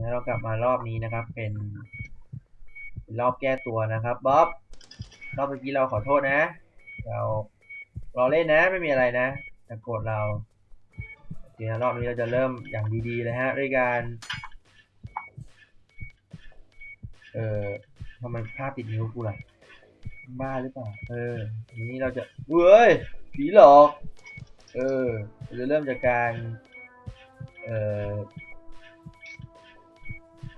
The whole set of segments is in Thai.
แล้วเรากลับมารอบนี้นะครับ เป็นรอบแก้ตัวนะครับบ๊อบรอบเมื่อกี้เราขอโทษนะ เราเราเล่นนะไม่มีอะไรนะจะโกรธเราโอเคนะรอบนี้เราจะเริ่มอย่างดีๆเลยฮะด้วยการเอ่อทำไมภาพติดนิ้วกูล่ะบ้าหรือเปล่าเออทีนี้เราจะเว้ยผีหลอก เออเราจะเริ่มจากการ เอ่อ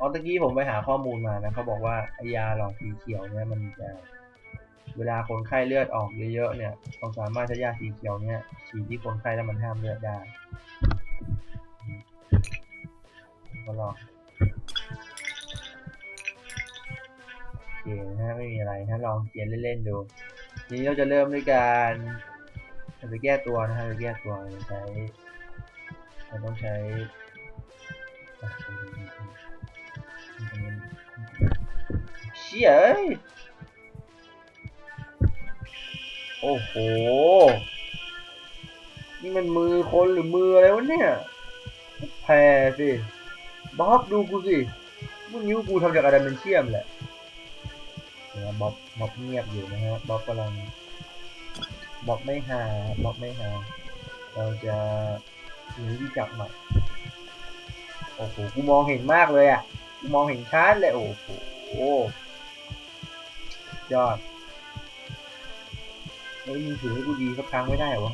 อ๋อตะกี้ผมไปหาข้อมูลมานะเขาบอกว่าไอยาหลอกสีเขียวเนี่ยมันจะเวลาคนไข้เลือดออกเยอะๆเนี่ยเราสามารถใช้ยาสีเขียวเนี่ยฉีดที่คนไข้แล้วมันห้ามเลือดได้ก็ลองโอเคนะฮะไม่มีอะไรถ้าลองเขียนเล่นๆดูทีนี้เราจะเริ่มด้วยการเราจะแก้ตัวนะฮะเราจะแก้ตัวใช้เราต้องใช้ เชี่ยเอ้ย โอ้โห นี่มันมือคนหรือมืออะไรวะเนี่ยแพรสิบ๊อบดูกูสิมึงนิ้วกูทำจากอะดมเนเชี่ยมแหละเนี่ยบ๊อบบ๊อบเงียบอยู่นะฮะบ๊อบกำลังบ๊อบไม่หาบ๊อบไม่หา เราจะมีวิธีจับม่โอ้โห กูมองเห็นมากเลยอะ มองเห็นชัดเลยโอ้โหยอดเฮ้ยมึงถือให้กูดีสักครั้งไม่ได้หรอ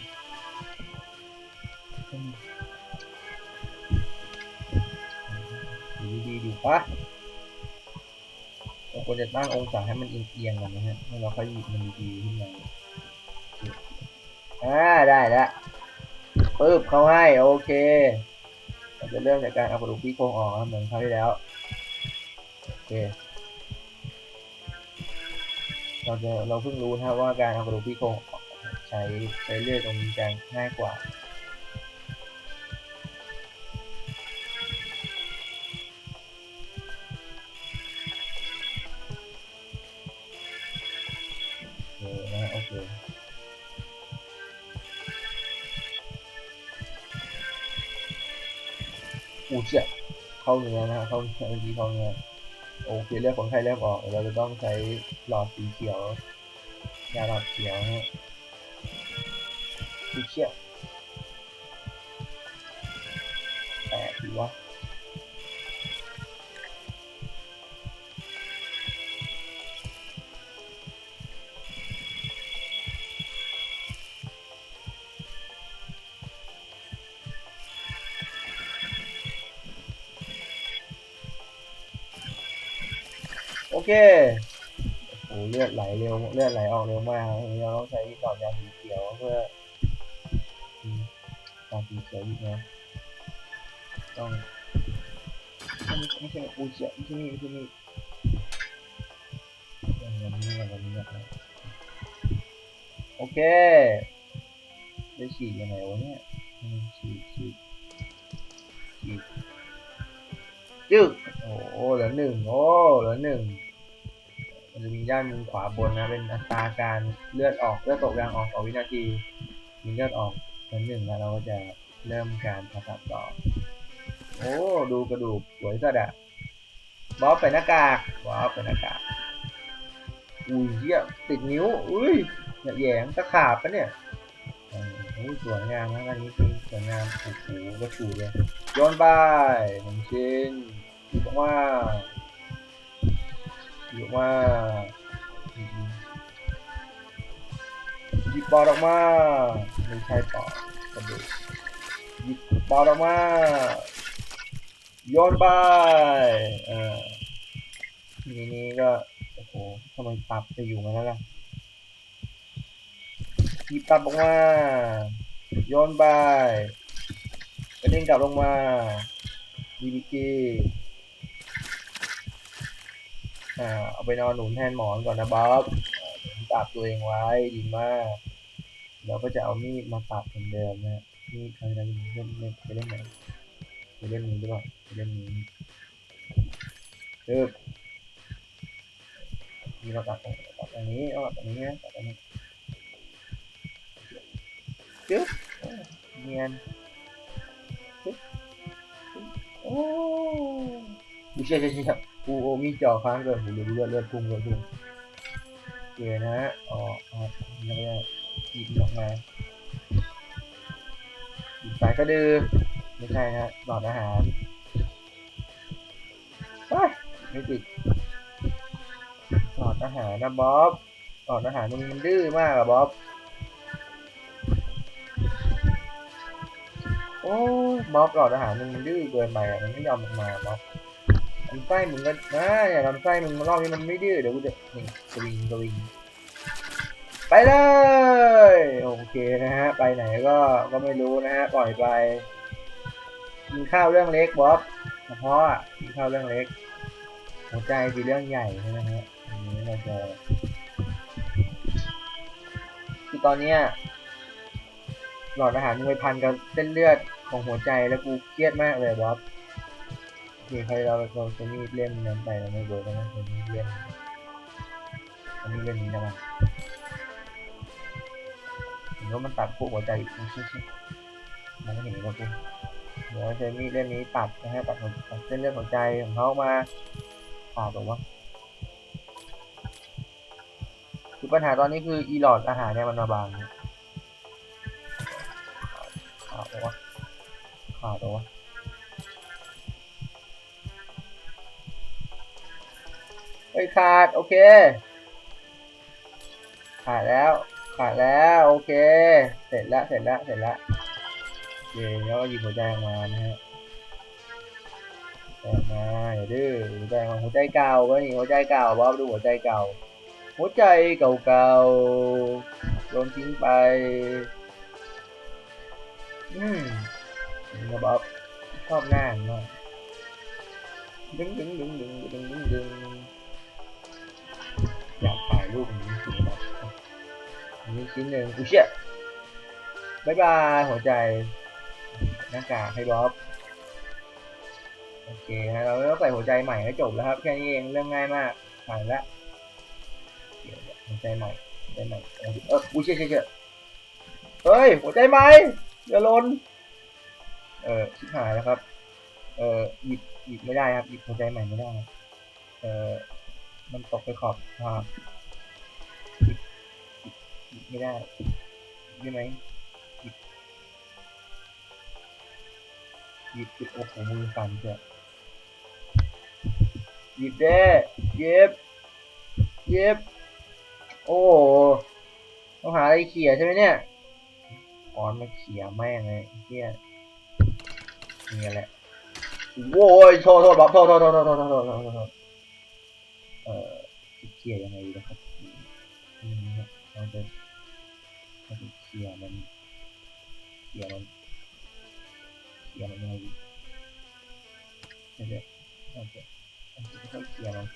ดูดีดูปะเราควรจะตั้งองศาให้มันเอียงๆก่อนนะฮะให้เราค่อยหยิบมันดีขึ้นมาอ่าได้แล้วปึ๊บเขาให้ โอเค เราจะเริ่มจากการเอากระดูกพี่โครงออกเหมือนคราวที่แล้ว เคเราจะเราเพิ่งรู้นะว่าการเอากระดูกพี่โครงออกใช้ใช้เลือดตรงนี้จะง่ายกว่าโอเคโอเคอูเจียเข้าเนื้อนะฮะเข้าเนื้อเมื่อกี้เข้าเนื้อ โอเคเลือดคนไข้เริ่มออกเราจะต้องใช้หลอดสีเขียวยาหลอดเขียวฮะสีเขียแปดหรือวะ เคโอ้เลือดไหลเร็วเลือดไหลออกเร็วมากเราต้องใช้หลอยาสีเขียวเพื่ออืมหลอดสีเขียวอีกนะต้องไม่ใช่อูเจียไม่ใช่นี่ไม่นี่อย่างนี้อย่นี่โอเคจะฉีดยังไงวะเนี่ยฉีดฉีดฉีดจึ๊กโอ้โหเหลือหนึ่งโอ้เหลือหนึ่ง มันจะมีด้านมุมขวาบนนะเป็นอัตราการเลือดออกเลือดตกยางออกต่อวินาที มีเลือดออกเหลือหนึ่งแล้วเราก็จะเริ่มการผ่าตัดต่อ โอ้ดูกระดูกสวยสัดอะบอสใส่หน้ากากบอสใส่หน้ากากอุ้ยเหี้ยติดนิ้วอุ้ยอย่าแหยงตะขาบปะเนี่ยโอ้สวยงามนะอันนี้คือสวยงามโอ้โหกระฉูดเลยย้อนไปหนึ่งชิ้นหยิบออกมา หยิบออกมาหยิบปอดออกมาไม่ใช่ปอกระดูกหยิบปอดออกมาโยนไปเออทีนี้ก็โอ้โหทำไมตับจะอยู่มาแล้วล่ะหยิบตับออกมาโยนไปกระเด้งกลับลงมาดีบีจี เอาไปนอนหนุนแทนหมอนก่อนนะบ๊อบตับตัวเองไว้ดีมากแล้วก็จะเอามีดมาตัดเหมือนเดิมนะนี่ใครนะเล่นเล่นไปเล่นไหนไปเล่นนี้หรือเปล่าไปเล่นนี้ปึ๊บนี่เราตัดตัดตรงนี้เอาตัดตรงนี้นะตัดตรงนี้ปึ๊บเนียนปึ๊บปึ๊บโอ้กูเชี่ยเชี่ยเชี่ย กูโอ้มีจ่อค้างเกินกูเลือดเลือดพุ่งเลือดพุ่งโอเคนะฮะอ๋ออ๋อไม่ได้หยิบออกมาหยิบสายกระดือไม่ใช่นะหลอดอาหารเฮ้ยไม่ติดหลอดอาหารนะบ๊อบหลอดอาหารมึงมันดื้อมากอะบ๊อบโอ้บ๊อบหลอดอาหารมึงมันดื้อเกินไปอะมันไม่ยอมออกมาบ๊อบ ลำไส้มึงก็นะอย่าลำไส้มึงรอบนี้มันไม่ดื้อเดี๋ยวกูจะนี่สวิงสวิงไปเลยโอเคนะฮะไปไหนก็ก็ไม่รู้นะฮะปล่อยไปกินข้าวเรื่องเล็กบ๊อบเฉพาะอะกินข้าวเรื่องเล็ก หัวใจคือเรื่องใหญ่ใช่ไหมฮะอันนี้เราจะคือตอนเนี้ยหลอดอาหารมึงไปพันกับเส้นเลือดของหัวใจแล้วกูเครียดมากเลยบอส โอเคใครเราเราจะมีดเล่มนั้นไปเราไม่เวิร์กนะจะมีดเล่มอันนี้เล่มนี้นะมันเห็นว่ามันตัดพวกหัวใจอีกชิชิมันไม่เห็นว่ากูเดี๋ยวจะมีดเล่มนี้ตัดนะฮะตัดหัวตัดเส้นเลือดหัวใจของเขามาขาดหรอวะคือปัญหาตอนนี้คืออีหลอดอาหารเนี่ยมันมาบางนะขาดเหรอวะขาดเหรอวะ เฮ้ยขาด โอเค ขาดแล้ว ขาดแล้ว โอเค เสร็จแล้ว เสร็จแล้ว เสร็จแล้วโอเคแล้วก็ยิบหัวใจออกมานะฮะออกมาอย่าดื้อหัวใจออกมาหัวใจเก่าก็นี่หัวใจเก่าบอบดูหัวใจเก่า หัวใจเก่าๆโยนทิ้งไป อืมนะบ๊อบชอบหน้ามากดึงดึงดึงดึงดึงดึงดึง อยากถ่ายรูปนี้สินะอันนี้ชิ้นหนึ่งอุ้ยเชี่ยบายบายหัวใจหน้ากากให้บ๊อบโอเคฮะเราก็ใส่หัวใจใหม่ก็จบแล้วครับ แค่นี้เองเรื่องง่ายมากผ่านแล้วหัวใจใหม่หัวใจใหม่เอออุ้ยเชี่ยเชี่ยเฮ้ยหัวใจใหม่อย่าลนเออชิบหายแล้วครับ เออหยิบหยิบไม่ได้ครับหยิบหัวใจใหม่ไม่ได้ เออ มันตกไปขอบทางหยิบหยิบไม่ได้ใช่ไหมหยิบหยิบหยิบโอ้โหมือสั่นเจ้ะหยิบเด้หยิบหยิบโอ้โหต้องหาอะไรเขี่ยใช่ไหมเนี่ยค้อนมาเขี่ยแม่งเลยไอ้เฮียนี่แหละโว้ยโทษโทษบอกโทษโทษโทษโทษโทษโทษ เอ่อเขี่ยยังไงดีนะครับนี่นะเราจะเราจะเขี่ยมันเขี่ยมันเขี่ยมันยังไงดีเดี๋ยวโอเคโอเคค่อยๆเขี่ยมัน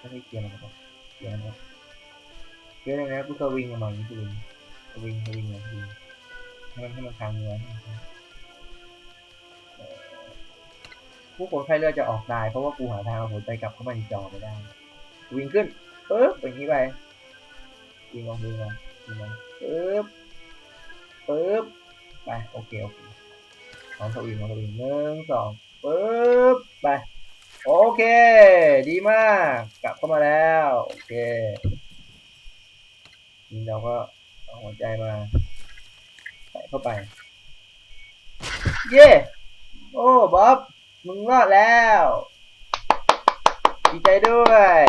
ค่อยๆเขี่ยมันนะครับเขี่ยมันครับเขี่ยเลยนะกูสวิงกับมันสวิงสวิงสวิงเลยสวิงให้มันให้มันทางเนื้อให้มัน ผู้คนไข้เลือดจะออกได้เพราะว่ากูหาทางเอาหัวใจกลับเข้ามาในจอไม่ได้ วิ่งขึ้นปึ๊บอย่างนี้ไปวิงลองดูลองสวิงลงปึ๊บปึ๊บไปโอเคโอเคลองสวิงลองสวิงหนึ่งสองปึ๊บไปโอเค ดีมาก กลับเข้ามาแล้วโอเคนี่เราก็เอาหัวใจมาใส่เข้าไป เย้โอ้บ๊อบ มึงรอดแล้ว ดีใจด้วย